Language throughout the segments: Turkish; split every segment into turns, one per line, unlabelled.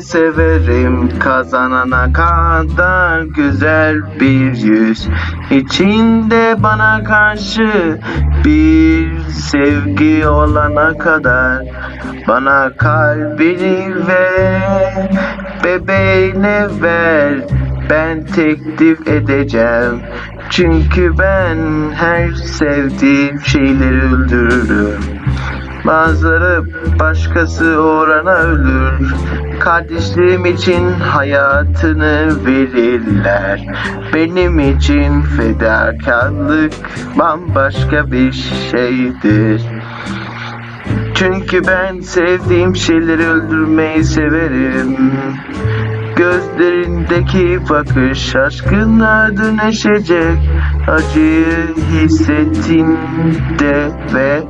severim. Kazanana kadar güzel bir yüz. İçinde bana karşı bir sevgi olana kadar bana kalbini ver bebeğine ver. Ben teklif edeceğim. Çünkü ben her sevdiğim şeyleri öldürürüm Bazıları başkası uğruna ölür. Kardeşliğim için hayatını verirler. Benim için fedakarlık bambaşka bir şeydir. Çünkü ben sevdiğim şeyleri öldürmeyi severim. Gözlerindeki bakış aşkına dönüşecek Acıyı hissettiğinde ve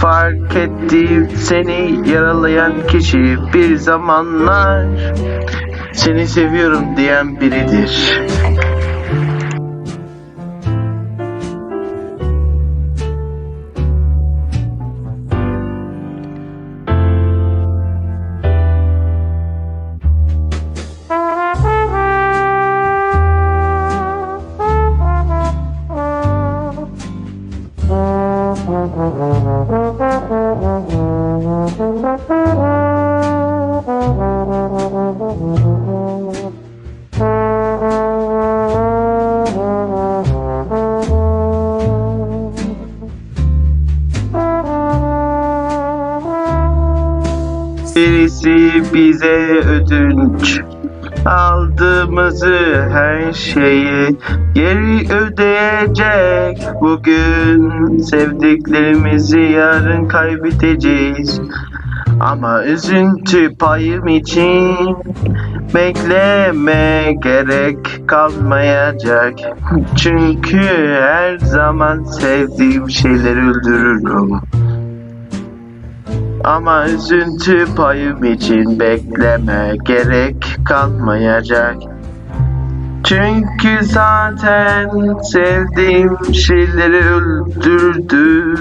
fark ettiğim seni yaralayan kişi bir zamanlar seni seviyorum diyen biridir. Birisi bize ödünç aldığımızı her şeyi geri ödeyecek. Bugün sevdiklerimizi yarın kaybedeceğiz. Ama üzüntü payım için bekleme gerek kalmayacak. Çünkü her zaman sevdiğim şeyleri öldürürüm ama üzüntü payım için bekleme gerek kalmayacak. Çünkü zaten sevdiğim şeyleri öldürdü.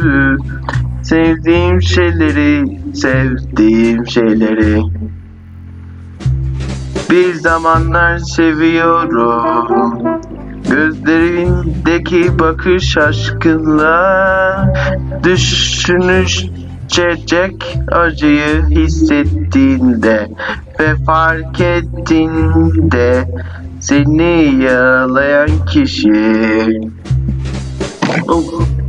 Sevdiğim şeyleri, sevdiğim şeyleri. Bir zamanlar seviyorum. Gözlerindeki bakış aşkınla düşünüşecek acıyı hissettiğinde ve fark ettiğinde seni yaralayan kişi. Oh.